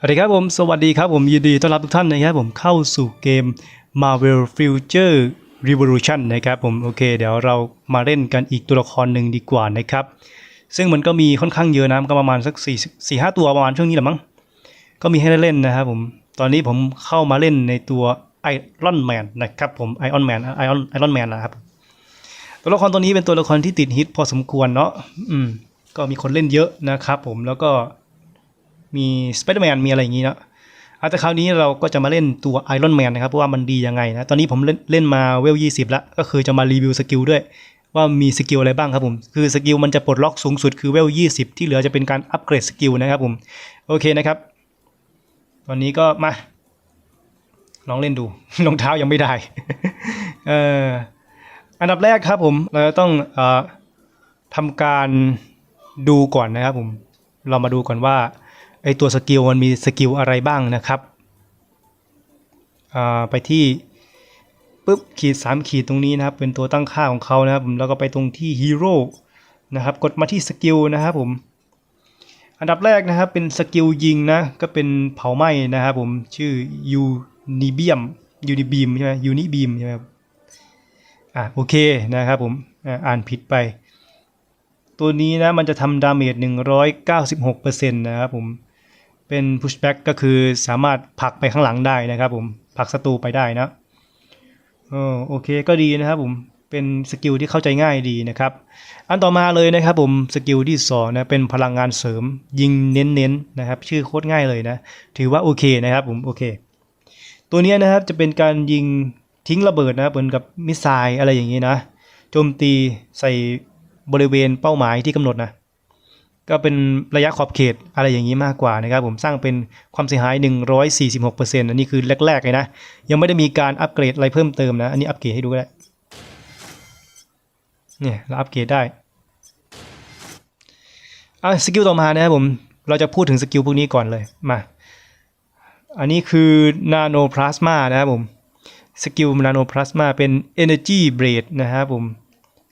สวัสดีครับผม สวัสดีครับผมยินดีต้อนรับทุกท่านนะครับผมเข้าสู่เกม Marvel Future Revolution นะครับผมโอเค เดี๋ยวเรามาเล่นกันอีกตัวละครหนึ่งดีกว่านะครับ ซึ่งมันก็มีค่อนข้างเยอะนะก็ประมาณสัก4 4 5ตัวประมาณช่วงนี้แหละมั้งก็มีให้ได้เล่นนะครับผมตอนนี้ผมเข้ามาเล่นในตัวไอรอนแมนนะครับผมไอออนแมนไอออนไอรอนแมนนะครับตัวละครตัวนี้เป็นตัวละครที่ติดฮิตพอสมควรเนาะอืมก็มีคนเล่นเยอะนะครับผมแล้วก็ มีสไปเดอร์แมนมีอะไรอย่างงี้เนาะอาแต่คราวนี้เราก็จะมาเล่นตัวไอรอนแมนนะครับเพราะว่ามันดียังไงนะ ตอนนี้ผมเล่นเล่นมาเวลยี่สิบแล้วก็คือจะมารีวิวสกิลด้วย ว่ามีสกิลอะไรบ้างครับผม คือสกิลมันจะปลดล็อกสูงสุดคือเวลยี่สิบที่เหลือจะเป็นการอัปเกรดสกิลนะครับผม โอเคนะครับ ตอนนี้ก็มา ลองเล่นดูรองเท้ายังไม่ได้เอออันดับแรกครับผมเราจะต้องเอ่อทำการดูก่อนนะครับผม เรามาดูก่อนว่า อตัวสกิลมันมีสกิลอะไรบ้างนะครับอ่าไปที่ปุ๊บขีดสามขีดตรงนี้นะครับ เป็นตัวตั้งค่าของเขานะครับผมแล้วก็ไปตรงที่ฮีโร่นะครับกดมาที่สกิลนะครับผมอันดับแรกนะครับเป็นสกิลยิงนะก็เป็นเผาไหม้นะครับผมชื่อยูนิเบียมยูนิบีมใช่ไหมยูนิบีมใช่ไหมครับอะโอเคนะครับผมอะอ่านผิดไป ตัวนี้นะมันจะทำดาเมจ196%นะครับผม เป็น pushback ก็คือสามารถผลักไปข้างหลังได้นะครับผมผลักศัตรูไปได้นะออโอเคก็ดีนะครับผมเป็นสกิลที่เข้าใจง่ายดีนะครับ อันต่อมาเลยนะครับผมสกิลที่สองนะเป็นพลังงานเสริม ยิงเน้นๆนะครับ ชื่อโคตรง่ายเลยนะ ถือว่าโอเคนะครับผมโอเค ตัวนี้นะครับจะเป็นการยิงทิ้งระเบิดนะเหมือนกับมิสไซล์อะไรอย่างนี้นะโจมตีใส่บริเวณเป้าหมายที่กำหนดนะ ก็เป็นระยะขอบเขตอะไรอย่างนี้มากกว่านะครับ ผมสร้างเป็นความเสียหาย 146%อันนี้คือแรกๆเลยนะ ยังไม่ได้มีการอัปเกรดอะไรเพิ่มเติมนะ อันนี้อัปเกรดให้ดูก็ได้เนี่ยเราอัปเกรดได้อะสกิลต่อมานะครับผมเราจะพูดถึงสกิลพวกนี้ก่อนเลยมาอันนี้คือนาโนพลาสมานะครับผมสกิลนาโนพลาสมาเป็น Energy Blade นะครับผม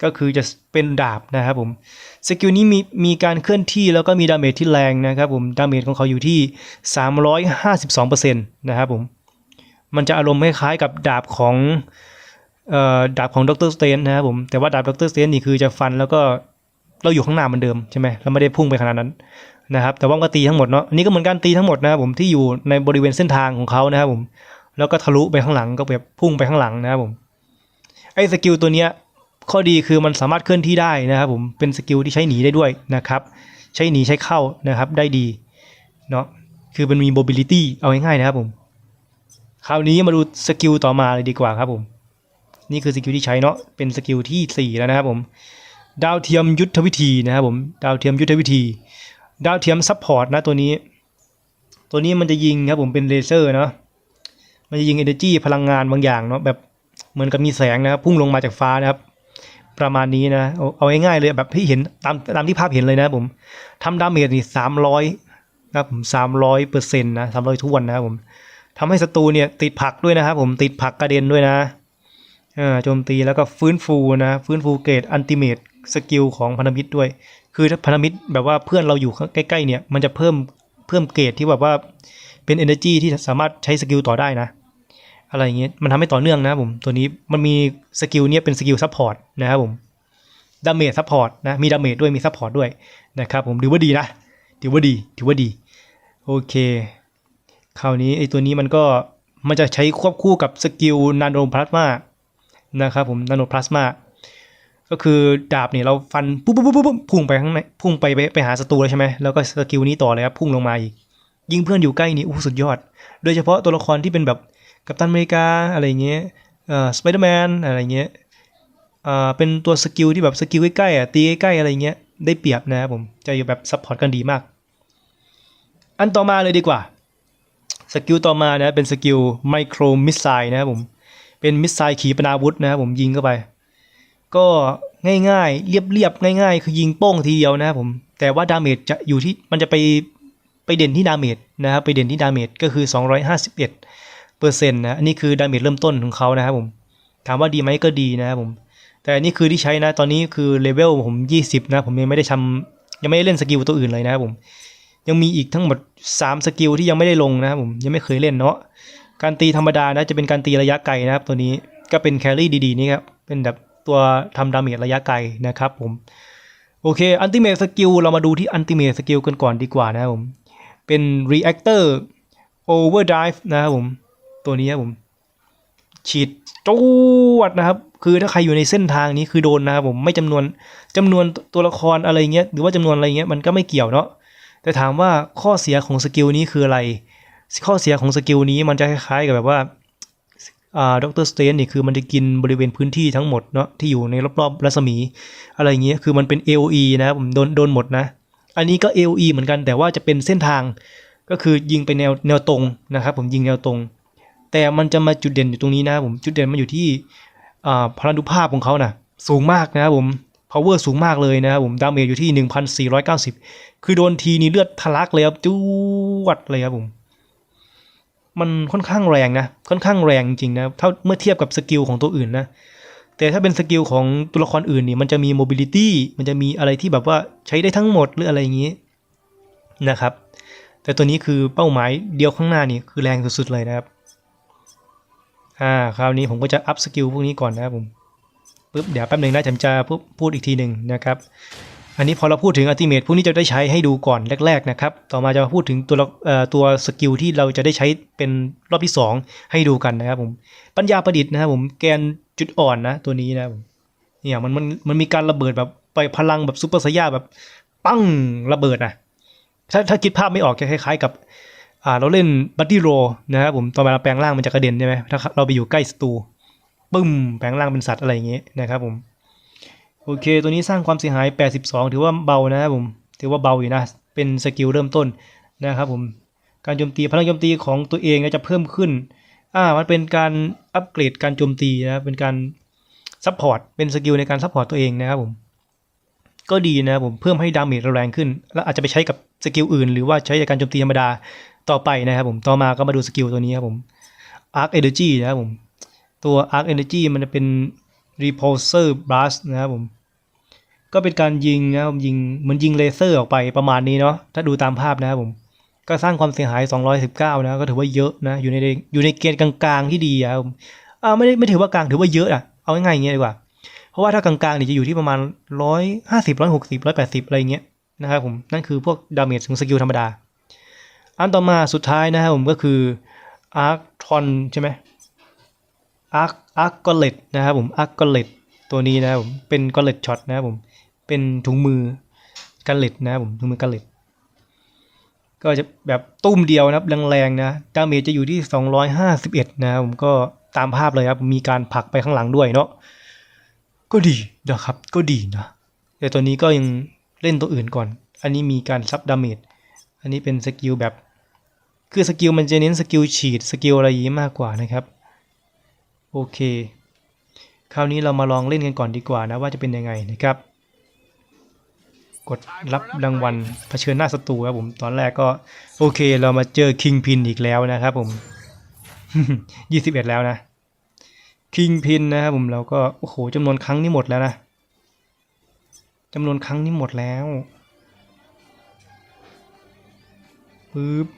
ก็คือจะเป็นดาบนะครับผมสกิลนี้มีมีการเคลื่อนที่แล้วก็มีดาเมจที่แรงนะครับผมดาเมจของเขาอยู่ที่ 352%นะครับผมมันจะอารมณ์คล้ายๆกับดาบของออดาบของดรสเตนนะครับผมแต่ว่าดาบดรสเตนนี่คือจะฟันแล้วก็เราอยู่ข้างหน้าเหมือนเดิมใช่ไหมเราไม่ได้พุ่งไปขนาดนั้นนะครับแต่ว่าก็ตีทั้งหมดเนาะอันนี้ก็เหมือนการตีทั้งหมดนะครับผมที่อยู่ในบริเวณเส้นทางของเขานะครับผมแล้วก็ทะลุไปข้างหลังก็แบบพุ่งไปข้างหลังนะครับผมไอ้สกิลตัวเนี้ย ข้อดีคือมันสามารถเคลื่อนที่ได้นะครับผมเป็นสกิลที่ใช้หนีได้ด้วยนะครับ ใช้หนีใช้เข้านะครับได้ดีเนาะคือมันมี mobility เอาง่ายๆนะครับผม คราวนี้มาดูสกิลต่อมาเลยดีกว่าครับผม นี่คือสกิลที่ใช้เนาะเป็นสกิลที่ 4 แล้วนะครับผมดาวเทียมยุทธวิธีนะครับผมดาวเทียมยุทธวิธี ดาวเทียมซัพพอร์ตนะตัวนี้ ตัวนี้มันจะยิงครับผมเป็นเลเซอร์เนาะมันจะยิง energy พลังงานบางอย่างเนาะแบบเหมือนกับมีแสงนะครับพุ่งลงมาจากฟ้านะครับ ประมาณนี้นะเอาเอาง่ายๆเลยแบบที่เห็นตามตามที่ภาพเห็นเลยนะผมทำดาเมจนี่สามร้อยนะครับผมสามร้อยเปอร์เซ็นต์นะสามร้อยทวนนะครับผมทำให้ศัตรูเนี่ยติดผักด้วยนะครับผมติดผักกระเด็นด้วยนะโจมตีแล้วก็ฟื้นฟูนะ ฟื้นฟูเกรดอันติเมตสกิลของพันธมิตรด้วย คือถ้าพันธมิตรแบบว่าเพื่อนเราอยู่ใกล้ๆเนี่ยมันจะเพิ่มเพิ่มเกรดที่แบบว่าเป็น energy ที่สามารถใช้สกิลต่อได้นะ อะไรอย่างเงี้ยมันทำให้ต่อเนื่องนะผมตัวนี้มันมีสกิลเนี้ยเป็นสกิลซัพพอร์ตนะครับผมดาเมจซัพพอร์ตนะมีดาเมจด้วยมีซัพพอร์ตด้วยนะครับผมถือว่าดีนะถือว่าดีถือว่าดีโอเค คราวนี้ไอ้ตัวนี้มันก็มันจะใช้ควบคู่กับสกิลนาโนพลาสมานะครับผมนาโนพลาสมาก็คือดาบเนี่ยเราฟันปุ๊บปุ๊บปุ๊บปุ๊บพุ่งไปข้างในพุ่งไปไปไปหาศัตรูแล้วใช่ไหมแล้วก็สกิลนี้ต่อเลยครับพุ่งลงมาอีก ยิงเพื่อนอยู่ใกล้นี่อู้สุดยอด โดยเฉพาะตัวละครที่เป็นแบบ กัปตันอเมริกาอะไรเงี้ยเอ่อสไปเดอร์แมนอะไรเงี้ยเอ่อเป็นตัวสกิลที่แบบสกิลใกล้ๆอะตีใกล้ๆอะไรเงี้ยได้เปรียบนะครับผมจะอยู่แบบซัพพอร์ตกันดีมาก อันต่อมาเลยดีกว่าสกิลต่อมานะเป็นสกิลไมโครมิสไซล์นะครับผมเป็นมิสไซล์ขีปนาวุธนะครับผมยิงเข้าไป ก็ง่ายๆ เรียบๆง่าย ๆ คือยิงโป้งทีเดียวนะครับผมแต่ว่าดาเมจจะอยู่ที่มันจะไปไปเด่นที่ดาเมจนะครับไปเด่นที่ดาเมจก็คือ 251 เปอร์เซ็นต์นะอันนี้คือดาเมจเริ่มต้นของเขานะครับผมถามว่าดีไหมก็ดีนะครับผม แต่อันนี้คือที่ใช้นะตอนนี้คือเลเวลผม 20 นะผมยังไม่ได้ทำยังไม่ได้เล่นสกิลตัวอื่นเลยนะครับผม ยังมีอีกทั้งหมด 3 สกิลที่ยังไม่ได้ลงนะครับผมยังไม่เคยเล่นเนาะการตีธรรมดานะจะเป็นการตีระยะไกลนะครับ ตัวนี้ก็เป็นแครี่ดีๆนี่ครับเป็นแบบตัวทำดาเมจระยะไกลนะครับผมโอเคอันติเม e สกิลเรามาดูที่อันติเม e สกิลกันก่อนดีกว่านะครับผม เป็น reactor overdrive นะครับผม ตัวนี้ครับผม ฉีดจวดนะครับ คือถ้าใครอยู่ในเส้นทางนี้คือโดนนะครับผมไม่จำนวนจำนวนตัวละครอะไรเงี้ยหรือว่าจำนวนอะไรเงี้ยมันก็ไม่เกี่ยวเนาะแต่ถามว่าข้อเสียของสกิลนี้คืออะไร ข้อเสียของสกิลนี้มันจะคล้ายๆกับแบบว่าอ่าด็อกเตอร์สเตนนี่คือมันจะกินบริเวณพื้นที่ทั้งหมดเนาะที่อยู่ในรอบๆรัศมี อะไรเงี้ยคือมันเป็น AOE นะครับผมโดนโดนหมดนะ อันนี้ก็ AOE เหมือนกันแต่ว่าจะเป็นเส้นทางก็คือยิงไปแนวแนวตรงนะครับ ผมยิงแนวตรง แต่มันจะมาจุดเด่นอยู่ตรงนี้นะผมจุดเด่นมันอยู่ที่พลันุภาพของเขานะสูงมากนะครับผม power สูงมากเลยนะครับผม ดาเมจอยู่ที่ 1490 คือโดนทีนี้เลือดทะลักเลยครับจูวัดเลยครับผม มันค่อนข้างแรงนะ ค่อนข้างแรงจริงนะถ้าเมื่อเทียบกับสกิลของตัวอื่นนะ แต่ถ้าเป็นสกิลของตัวละครอื่นนี่มันจะมี mobility มันจะมีอะไรที่แบบว่าใช้ได้ทั้งหมดหรืออะไรอย่างนี้นะครับ แต่ตัวนี้คือเป้าหมายเดียวข้างหน้านี่คือแรงสุดๆเลยนะครับ อ่าคราวนี้ผมก็จะอัพสกิลพวกนี้ก่อนนะครับผมปุ๊บเดี๋ยวแป๊บหนึ่งนะผมจะพูดพูดอีกทีหนึ่งนะครับอันนี้พอเราพูดถึงอัลติเมทพวกนี้จะได้ใช้ให้ดูก่อนแรก ๆนะครับ ต่อมาจะมาพูดถึงตัวเอ่อตัวสกิลที่เราจะได้ใช้เป็นรอบที่ 2 ให้ดูกันนะครับผมปัญญาประดิษฐ์นะครับผมแกนจุดอ่อนนะตัวนี้นะครับผมเนี่ยมันมันมันมีการระเบิดแบบไปพลังแบบซูเปอร์ไซยาแบบ ปั้งระเบิดนะถ้าถ้าคิดภาพไม่ออกจะคล้ายๆกับ อ่าเราเล่นบัตตี้โรนะครับผมตอนเวลาแปลงร่างมันจะกระเด็นใช่ไหมถ้าเราไปอยู่ใกล้ศัตรูปึ้มแปลงร่างเป็นสัตว์อะไรอย่างเงี้ยนะครับผมโอเค ตัวนี้สร้างความเสียหาย 82 ถือว่าเบานะครับผมถือว่าเบาอยู่นะ เป็นสกิลเริ่มต้นนะครับผมการโจมตีพลังโจมตีของตัวเองจะเพิ่มขึ้นอ่ามันเป็นการอัปเกรดการโจมตีนะครับเป็นการซัพพอร์ตเป็นสกิลในการซัพพอร์ตตัวเองนะครับผมก็ดีนะครับผมเพิ่มให้ดาเมจแรงขึ้น แล้วอาจจะไปใช้กับสกิลอื่น หรือว่าใช้ในการโจมตีธรรมดา ต่อไปนะครับผมต่อมาก็มาดูสกิลตัวนี้ครับผม Arc Energy นะครับผม ตัว Arc Energy มันจะเป็น Repulsor Blast นะครับผม ก็เป็นการยิงนะครับยิงเหมือนยิงเลเซอร์ออกไปประมาณนี้เนาะถ้าดูตามภาพนะครับผม ก็สร้างความเสียหาย 219 นะ ก็ถือว่าเยอะนะ อยู่ในอยู่ในเกณฑ์กลางๆที่ดีครับผมอ่าไม่ได้ไม่ถือว่ากลางถือว่าเยอะอะเอาง่ายๆอย่างเงี้ยดีกว่า เพราะว่าถ้ากลางๆเนี่ยจะอยู่ที่ประมาณ 150 160 180 อะไรเงี้ยนะครับผมนั่นคือพวกดาเมจของสกิลธรรมดา อันต่อมาสุดท้ายนะครับผมก็คือ Arc Tron ใช่ไหม Arc Arc Gauntlet นะครับผม Arc Gauntlet ตัวนี้นะครับผมเป็น Gauntlet Shot นะครับผมเป็นถุงมือกันเล็ดนะครับผมถุงมือกันเล็ดก็จะแบบตุ้มเดียวนะครับแรงๆนะดาเมจจะอยู่ที่ 251 นะครับผมก็ตามภาพเลยครับมีการผลักไปข้างหลังด้วยเนาะก็ดีนะครับก็ดีนะแต่ตัวนี้ก็ยังเล่นตัวอื่นก่อน อันนี้มีการซับดาเมจอันนี้เป็นสกิลแบบ คือสกิลมันจะเน้นสกิลฉีดสกิลอะไรยี้มากกว่านะครับ โอเค คราวนี้เรามาลองเล่นกันก่อนดีกว่านะว่าจะเป็นยังไงนะครับ กดรับรางวัลเผชิญหน้าศัตรูครับผมตอนแรกก็ โอเค เรามาเจอคิงพินอีกแล้วนะครับผมยี่สิบเอ็ดแล้วนะคิงพินนะครับผมเราก็โอ้โหจำนวนครั้งนี้หมดแล้วนะจำนวนครั้งนี้หมดแล้วปึ๊บ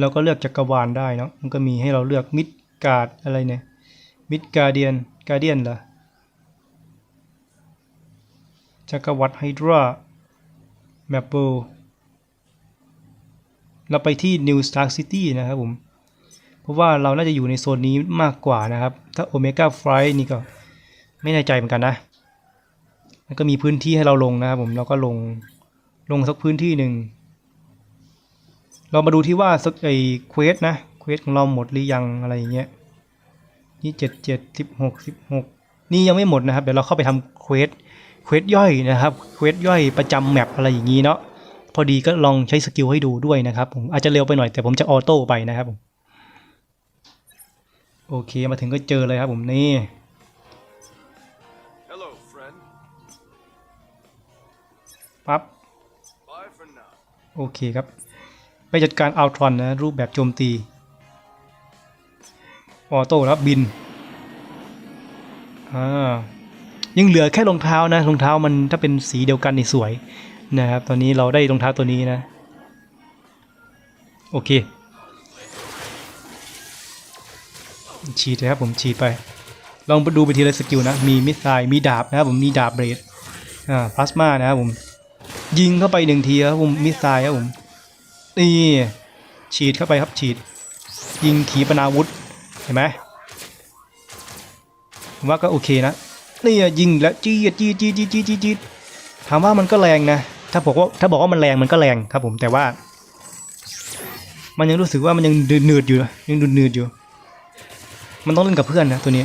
เราก็เลือกจักรวาลได้เนาะมันก็มีให้เราเลือกมิดการ์ดอะไรเนี่ยมิดการเดียนการเดียนเหรอจักรวรรดิไฮดราแมปเปิลเราไปที่ New Star City นะครับผม เพราะว่าเราน่าจะอยู่ในโซนนี้มากกว่านะครับ ถ้า Omega Flight นี่ก็ไม่แน่ใจเหมือนกันนะ มันก็มีพื้นที่ให้เราลงนะครับผม เราก็ลงลงสักพื้นที่หนึ่ง เรามาดูที่ว่าสักไอ้เควสนะเควสของเราหมดหรือยังอะไรอย่างเงี้ยนี่เจ็ดเจ็ดสิบหกสิบหกนี่ยังไม่หมดนะครับ เดี๋ยวเราเข้าไปทำเควสเควสย่อยนะครับเควสย่อยประจำแมปอะไรอย่างงี้เนาะพอดีก็ลองใช้สกิลให้ดูด้วยนะครับผมอาจจะเร็วไปหน่อยแต่ผมจะออโต้ไปนะครับผมโอเคมาถึงก็เจอเลยครับผมนี่ Hello, friend. ปั๊บ Bye for now. โอเคครับ ไปจัดการอัลทรอนนะรูปแบบโจมตี ออโต้แล้วบินอ่ายังเหลือแค่รองเท้านะรองเท้ามันถ้าเป็นสีเดียวกันนี่สวยนะครับ ตอนนี้เราได้รองเท้าตัวนี้นะ โอเค ฉีดเลยครับผมฉีดไป ลองไปดูไปทีละสกิลนะ มีมิสไซล์มีดาบนะครับผมมีดาบเบรดอ่าพลาสมานะครับผม ยิงเข้าไปหนึ่งทีครับผมมิสไซล์ครับผม นี่ฉีดเข้าไปครับฉีด ยิงขีปนาวุธเห็นไหมผมว่าก็โอเคนะนี่ยิงแล้วจี้จี้จี้จี้จี้จี้จี้ถามว่ามันก็แรงนะถ้าบอกว่าถ้าบอกว่ามันแรงมันก็แรงครับผมแต่ว่า มันยังรู้สึกว่ามันยังดืดหนืดอยู่นะยังดืดหนืดอยู่ มันต้องเล่นกับเพื่อนนะตัวนี้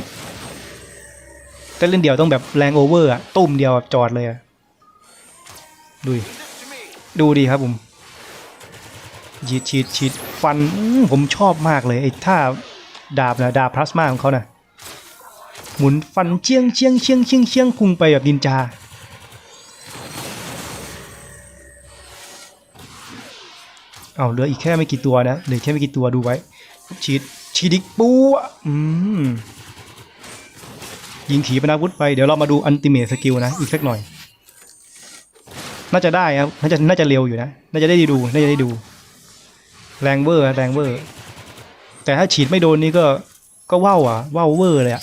แต่เล่นเดี่ยวต้องแบบแรงโอเวอร์อะตุ้มเดียวจอดเลยอะดูดูดีครับผม ฉีดฉีดฉีดฟันผมชอบมากเลยไอ้ท่าดาบนะดาบพลาสมาของเขานะหมุนฟันเชียงเชียงเชียงเชียงเชียงพุ่งไปแบบนินจาเอาเหลืออีกแค่ไม่กี่ตัวนะเหลือแค่ไม่กี่ตัวดูไว้ฉีดฉีดอีกปูอะอืมยิงขีปนาวุธไปเดี๋ยวเรามาดูอันติเมทสกิลนะอีกสักหน่อย น่าจะได้ครับน่าจะน่าจะเร็วอยู่นะ น่าจะได้ดูน่าจะได้ดู แรงเวอร์แรงเวอร์ แต่ถ้าฉีดไม่โดนนี่ก็ก็ว่าวอะว่าวเวอร์เลยอะ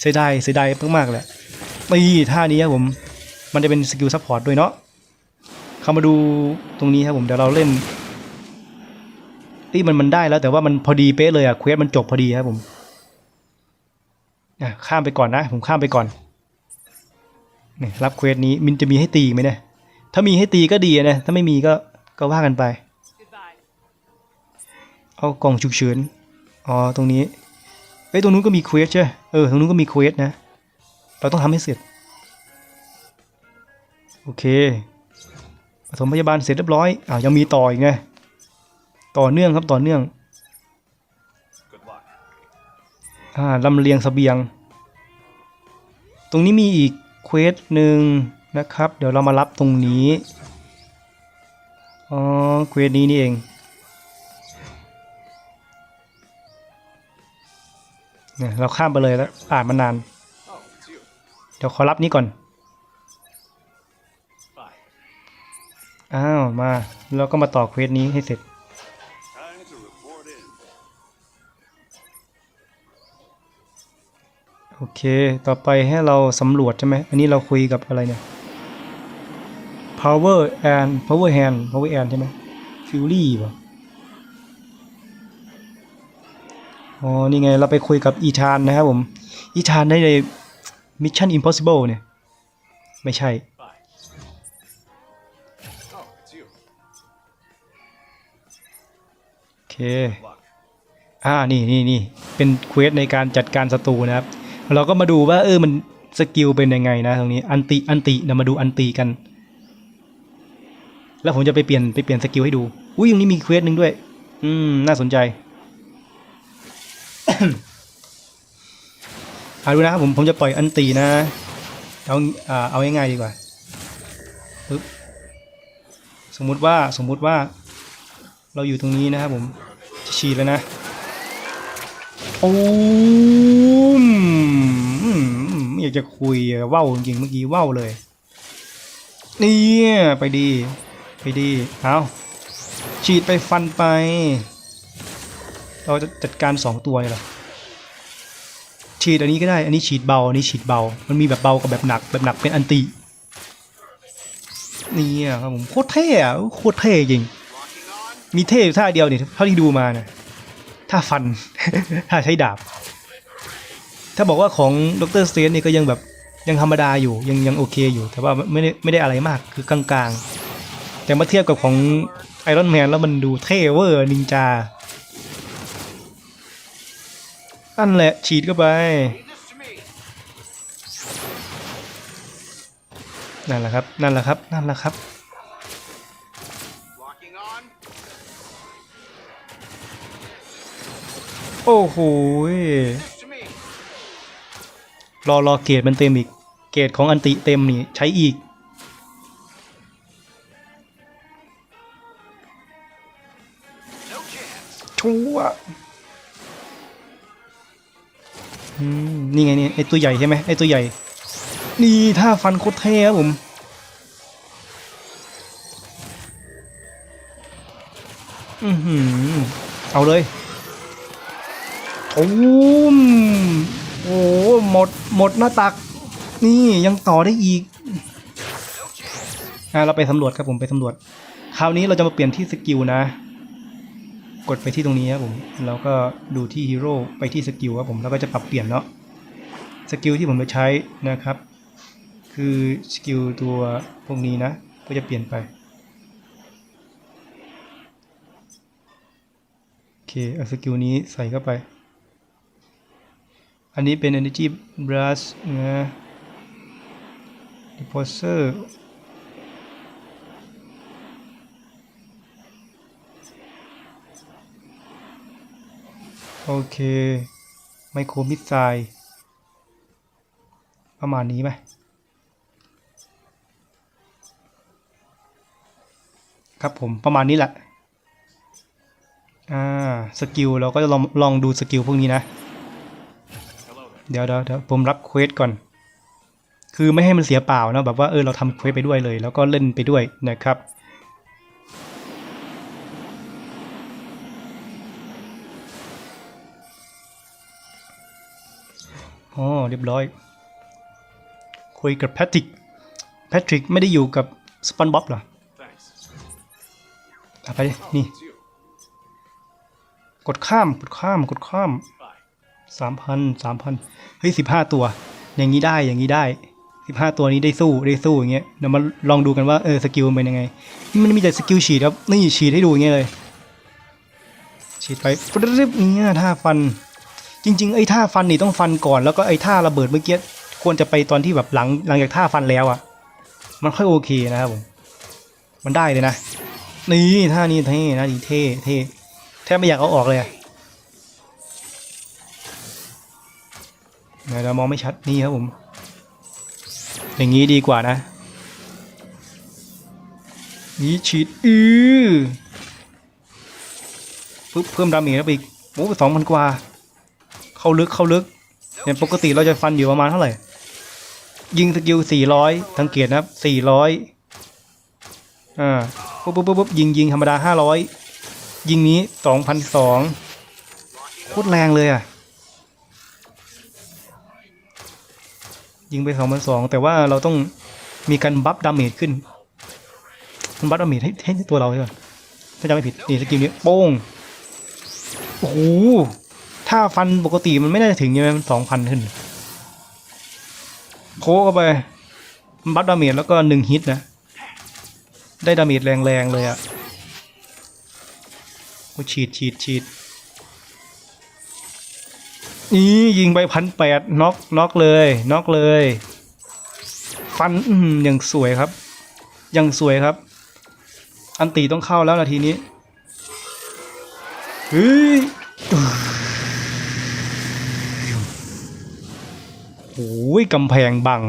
เสียดายเสียดายมากๆเลยอะนี่ท่านี้ครับผมมันจะเป็นสกิลซัพพอร์ตด้วยเนาะเข้ามาดูตรงนี้ครับผมเดี๋ยวเราเล่นนี่มันมันได้แล้วแต่ว่ามันพอดีเป๊ะเลยอะเควสมันจบพอดีครับผมข้ามไปก่อนนะ ผมข้ามไปก่อนนี่รับเควสนี้มินจะมีให้ตีไหมเนี่ยถ้ามีให้ตีก็ดีนะถ้าไม่มีก็ก็ว่ากันไป เอากล่องฉุกเฉินอ๋อตรงนี้เอ้ยตรงนู้นก็มีเควสใช่เออตรงนู้นก็มีเควสนะ เราต้องทำให้เสร็จ โอเคปฐมพยาบาลเสร็จเรียบร้อยอ้าวยังมีต่ออีกไงต่อเนื่องครับต่อเนื่องอ่าลำเลียงสเสบียง ตรงนี้มีอีกเควสหนึ่งนะครับ เดี๋ยวเรามารับตรงนี้อ๋อเควสนี้นี่เอง เนี่ยเราข้ามไปเลยแล้วอ่านมานาน เดี๋ยวขอรับนี้ก่อน อ้าวมาแล้วก็มาต่อเควสนี้ให้เสร็จโอเค ต่อไปให้เราสำรวจใช่ไหมอันนี้เราคุยกับอะไรเนี่ย power and power hand power hand ใช่ไหม fury ป่ะ อ๋อ นี่ไงเราไปคุยกับอีธานนะครับผม อีธานได้ใน mission impossible เนี่ย ไม่ใช่ โอเค อ่า นี่นี่นี่เป็นเควสในการจัดการศัตรูนะครับ เราก็มาดูว่า เออ มันสกิลเป็นยังไงนะตรงนี้ อันติ อันติเรามาดูอันติกัน แล้วผมจะไปเปลี่ยนไปเปลี่ยนสกิลให้ดู อุ้ยตรงนี้มีเควสหนึ่งด้วย อืม น่าสนใจ เอาดูนะครับผมผมจะปล่อยอันตินะ เอาเอาง่ายๆดีกว่าปึ๊บสมมุติว่าสมมุติว่า เราอยู่ตรงนี้นะครับผมจะฉีดแล้วนะโอ้มอยากจะคุยว่าวจริงเมื่อกี้ว่าวเลยนี่ไปดี ไปดีเอาฉีดไปฟันไป เราจะจัดการสองตัวเลยหรอฉีดอันนี้ก็ได้ อันนี้ฉีดเบา อันนี้ฉีดเบา มันมีแบบเบากับแบบหนัก แบบหนักเป็นอันติ นี่อะครับผมโคตรเท่อะโคตรเท่จริง มีเท่อยู่ท่าเดียวเนี่ยเท่าที่ดูมานะท่าฟัน ท่าใช้ดาบ ถ้าบอกว่าของดรสเตนนี่ก็ยังแบบยังธรรมดาอยู่ ยังยังโอเคอยู่ แต่ว่าไม่ได้ไม่ได้อะไรมาก คือกลางๆ แต่มาเทียบกับของไอรอนแมนแล้วมันดูเท่เวอร์นินจา นั่นแหละฉีดเข้าไป นั่นแหละครับ นั่นแหละครับ นั่นแหละครับ โอ้โหรอรอเกรดมันเต็มอีก เกรดของอันติเต็มนี่ใช้อีกชัว นี่ไงนี่ไอตัวใหญ่ใช่ไหมไอตัวใหญ่ นี่ท่าฟันโคตรเท่ครับผม อือหือ เอาเลยตูมโอ้หมด หมดหน้าตัก นี่ยังต่อได้อีกอะเราไปสำรวจครับผมไปสำรวจ คราวนี้เราจะมาเปลี่ยนที่สกิลนะ กดไปที่ตรงนี้ครับผมแล้วก็ดูที่ฮีโร่ไปที่สกิลครับผมแล้วก็จะปรับเปลี่ยนเนาะสกิลที่ผมจะใช้นะครับ คือสกิลตัวพวกนี้นะ ก็จะเปลี่ยนไปโอเคเอาสกิลนี้ใส่เข้าไป อันนี้เป็น Energy Brush นะ Deposer โอเค ไมโครมิสไซล์ประมาณนี้ไหมครับผมประมาณนี้แหละ อ่า สกิลเราก็จะลองลองดูสกิลพวกนี้นะ Hello there. เดี๋ยวเดี๋ยวเดี๋ยวผมรับเควสก่อน คือไม่ให้มันเสียเปล่านะแบบว่าเออเราทำเควสไปด้วยเลย แล้วก็เล่นไปด้วยนะครับ อ๋อเรียบร้อย คุยกับแพทริก แพทริกไม่ได้อยู่กับสปอนบ๊อบเหรอ Thanks. เอาไปดินี่ It's you. กดข้าม กดข้าม กดข้าม Bye. สามพัน สามพัน เฮ้ยสิบห้าตัว อย่างนี้ได้ อย่างนี้ได้สิบห้าตัวนี้ได้สู้ ได้สู้อย่างเงี้ย เดี๋ยวมาลองดูกันว่า เออ สกิลมันเป็นยังไงนี่มันมีแต่สกิลฉีดครับ นี่ฉีดให้ดูอย่างเงี้ยเลย ฉีดไปปึ๊บเนี่ยท่าฟัน จริง ๆ ไอ้ท่าฟันนี่ต้องฟันก่อนแล้วก็ไอ้ท่าระเบิดเมื่อกี้ควรจะไปตอนที่แบบหลังหลังจากท่าฟันแล้วอะ่ะ มันค่อยโอเคนะครับผม มันได้เลยนะ นี่ท่านี้เท่นะดีเท่เท่แทบไม่อยากเอาออกเลยอะเดี๋ยวเรามองไม่ชัดนี่ครับผม อย่างนี้ดีกว่านะ นี่ฉีดอือปึ๊บเพิ่มดาเมจเข้าไปอีกโอ้สองพันกว่า เข้าลึกเข้าลึกเนี่ยปกติเราจะฟันอยู่ประมาณเท่าไหร่ ยิงสกิลสี่ร้อยสังเกตนะครับสี่ร้อยอ่าปุ๊บปุ๊บปุ๊บปุ๊บยิงยิงธรรมดาห้าร้อยยิงนี้สองพันสองโคตรแรงเลยอะ ยิงไปสองพันสองแต่ว่าเราต้องมีการบัฟดาเมจขึ้นมันบัฟดาเมจให้ให้ตัวเราใช่ไหมถ้าจำไม่ผิดนี่สกิลนี้โป้งโอ้โห ถ้าฟันปกติมันไม่น่าจะถึงใช่ไหมมันสองพันขึ้น โคเข้าไปมันบัฟดาเมจแล้วก็หนึ่งฮิตนะ ได้ดาเมจแรงๆเลยอะโอ้ฉีดฉีดฉีดนี่ยิงไปพันแปดน็อกน็อกเลยน็อกเลย ฟันอืมยังสวยครับยังสวยครับ อันตีต้องเข้าแล้วนาทีนี้เฮ้ย โอ้ยกำแพงบัง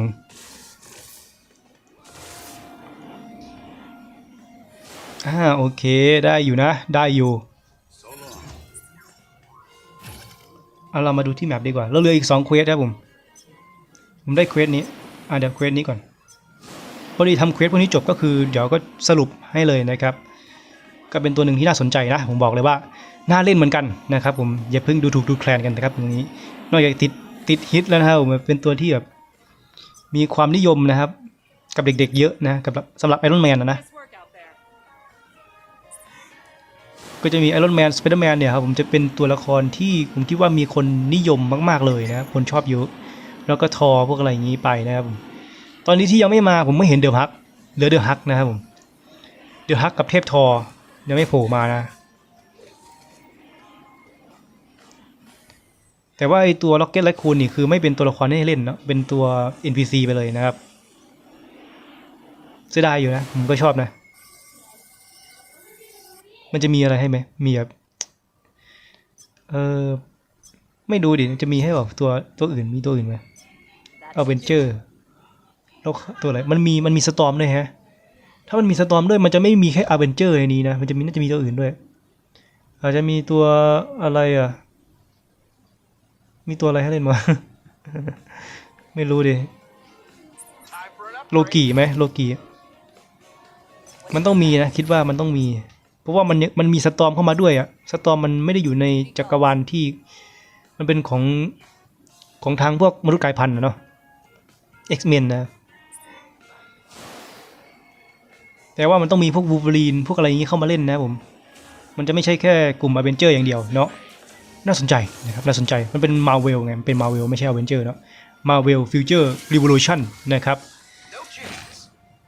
อ่าโอเคได้อยู่นะ ได้อยู่เอาเรามาดูที่แมปดีกว่า เราเหลืออีกสองเควสครับผม ผมได้เควสนี้ อ่าเดี๋ยวเควสนี้ก่อน พอดีทำเควสพวกนี้จบก็คือ เดี๋ยวก็สรุปให้เลยนะครับ ก็เป็นตัวหนึ่งที่น่าสนใจนะ ผมบอกเลยว่า น่าเล่นเหมือนกันนะครับผม อย่าเพิ่งดูถูกดูแคลนกันนะครับตรงนี้ นอกจากติด ติดฮิตแล้วนะครับผมเป็นตัวที่แบบมีความนิยมนะครับ กับเด็กๆเยอะนะกับสำหรับไอรอนแมนนะนะก็จะมีไอรอนแมนสไปเดอร์แมนเนี่ยครับผมจะเป็นตัวละครที่ผมคิดว่ามีคนนิยมมาก ๆเลยนะครับคนชอบเยอะ แล้วก็ทอพวกอะไรอย่างนี้ไปนะครับผมตอนนี้ที่ยังไม่มาผมไม่เห็นเดอะฮักเหลือเดอะฮักนะครับผมเดอะฮักกับเทพทอยังไม่โผล่มานะ แต่ว่าไอตัวล็อกเก็ตและคูนนี่คือไม่เป็นตัวละครให้เล่นเนาะเป็นตัว NPC ไปเลยนะครับเสียดายอยู่นะผมก็ชอบนะ มันจะมีอะไรให้ไหมมีแบบเออไม่ดูดิจะมีให้แบบตัวตัวอื่นมีตัวอื่นไหมเอาเวนเจอร์แล้วตัวอะไรมันมีมันมีสตอมด้วยฮะถ้ามันมีสตอมด้วยมันจะไม่มีแค่อเวนเจอร์ในนี้นะมันจะมีน่าจะมีตัวอื่นด้วย อาจจะมีตัวอะไรอะ มีตัวอะไรให้เล่นมาไม่รู้ดิ โลกีไหมโลกี มันต้องมีนะ คิดว่ามันต้องมี เพราะว่ามันมันมีสตอมเข้ามาด้วยอะสตอมมันไม่ได้อยู่ในจักรวาลที่ มันเป็นของของทางพวกมนุษย์กายพันธุ์นะเนาะ X-Men นะ แต่ว่ามันต้องมีพวกวู l เ e รีนพวกอะไรอย่างนี้เข้ามาเล่นนะผม มันจะไม่ใช่แค่กลุ่มอเวนเจอร์อย่างเดียวเนาะ น่าสนใจนะครับน่าสนใจมันเป็นมาเวลไงเป็นมาเวลไม่ใช่อเวนเจอร์เนาะมาเวลฟิวเจอร์รีวอลูชันนะครับ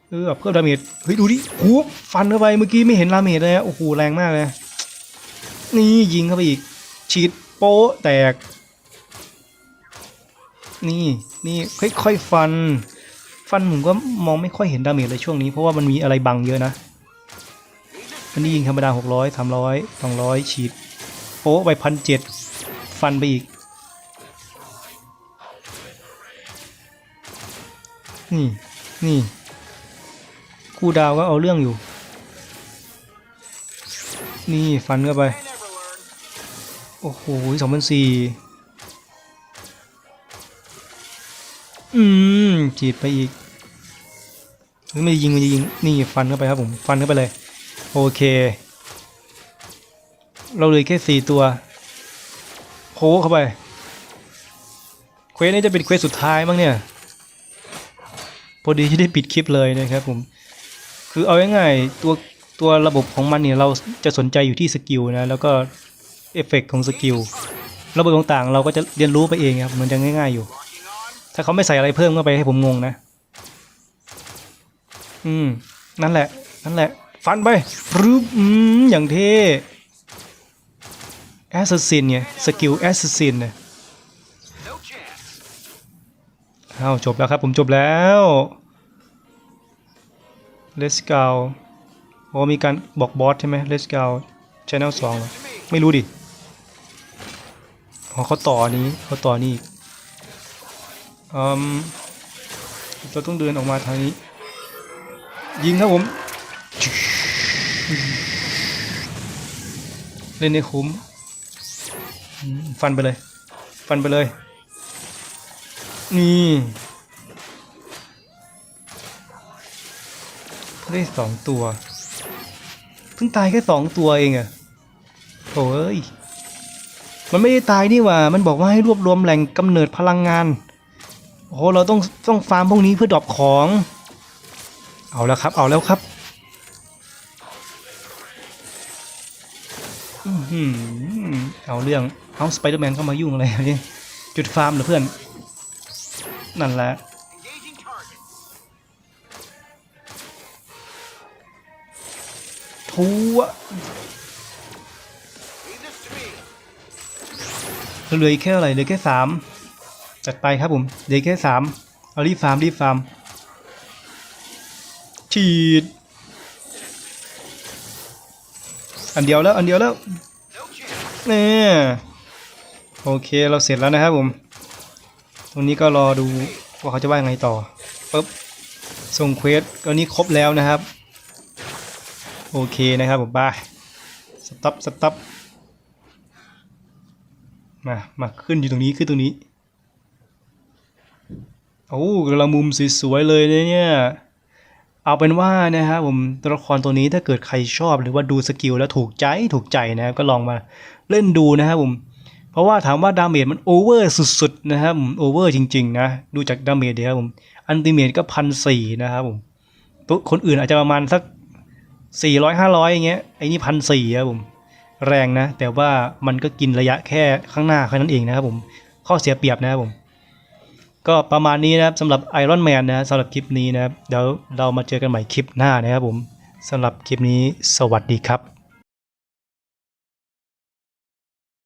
เออเพิ่มดาเมจเฮ้ยดูดิโอ้ฟันเข้าไปเมื่อกี้ไม่เห็นดาเมจเลยอะโอ้โหแรงมากเลยนี่ยิงเข้าไปอีกฉีดโป๊ะแตก นี่นี่ค่อยๆฟัน ฟันผมก็มองไม่ค่อยเห็นดาเมจเลยช่วงนี้เพราะว่ามันมีอะไรบังเยอะนะอันนี้ยิงธรรมดาหกร้อยสามร้อยสองร้อยฉีด โป๊ะไปพันเจ็ดฟันไปอีกนี่นี่คูดาวก็เอาเรื่องอยู่ นี่ฟันเข้าไป โอ้โหสองพันสี่อืมจีดไปอีกไม่ยิงไม่ยิง นี่ฟันเข้าไปครับผม ฟันเข้าไปเลย โอเค เราเหลยแค่สี่ตัวโผล่เข้าไป เควสนี้จะเป็นเควสสุดท้ายมั้งเนี่ย พอดีที่ได้ปิดคลิปเลยนะครับผม คือเอาง่ายๆตัวตัวระบบของมันเนี่ยเราจะสนใจอยู่ที่สกิลนะ แล้วก็เอฟเฟกต์ของสกิล ระบบต่างๆ เราก็จะเรียนรู้ไปเองครับ มันจะง่ายๆอยู่ ถ้าเขาไม่ใส่อะไรเพิ่มเข้าไปให้ผมงงนะ อืม นั่นแหละ นั่นแหละ ฟันไปรึบอืมอย่างเท่ แอสซัสซินไงสกิลแอสซัสซินเนี่ย No chance. อ้าวจบแล้วครับผมจบแล้ว Let's go โอ้มีการบอกบอสใช่ไหม Let's go Channel 2เหรอ To me. ไม่รู้ดิอ๋อเขาต่อนี้เขาต่อนี่อืมเราต้องเดินออกมาทางนี้ ยิงครับผม เล่นในคุ้ม ฟันไปเลย ฟันไปเลย นี่ได้สองตัวเพิ่งตายแค่สองตัวเองอะโถเอ้ยมันไม่ได้ตายนี่ว่า มันบอกว่าให้รวบรวมแหล่งกำเนิดพลังงาน โอ้เราต้องต้องฟาร์มพวกนี้เพื่อดรอปของ เอาแล้วครับ เอาแล้วครับ เอาเรื่อง เอาสไปเดอร์แมนเข้ามายุ่งอะไรนี่จุดฟาร์มเหรอเพื่อน นั่นแหละ ทัวเหลืออีกแค่อะไรเหลือแค่สามจัดไปครับผมเหลือแค่สามเอารีบฟาร์มรีบฟาร์มฉีดอันเดียวแล้ว อันเดียวแล้ว เนี่ยโอเคเราเสร็จแล้วนะครับผม ตรงนี้ก็รอดูว่าเขาจะว่ายังไงต่อปุ๊บส่งเควสตอนนี้ครบแล้วนะครับ โอเคนะครับผมบายสต็อปสต็อปมามาขึ้นอยู่ตรงนี้ขึ้นตรงนี้โอ้กำลังมุมสวยๆเลยเนี่ย เอาเป็นว่านะครับผมตัวละครตัวนี้ถ้าเกิดใครชอบหรือว่าดูสกิลแล้วถูกใจถูกใจนะครับก็ลองมาเล่นดูนะครับผมเพราะว่าถามว่าดาเมจมันโอเวอร์สุดๆนะครับผมโอเวอร์จริงๆนะดูจากดาเมจเดียวผมอันติเมจก็พันสี่นะครับผมตัวคนอื่นอาจจะประมาณสักสี่ร้อยห้าร้อยอย่างเงี้ยไอ้นี่พันสี่ครับผมแรงนะ แต่ว่ามันก็กินระยะแค่ข้างหน้าแค่นั้นเองนะครับผมข้อเสียเปรียบนะครับผม ก็ประมาณนี้นะครับสำหรับ Iron Man นะสำหรับคลิปนี้นะครับ เดี๋ยวเรามาเจอกันใหม่คลิปหน้านะครับผมสำหรับคลิปนี้สวัสดีครับ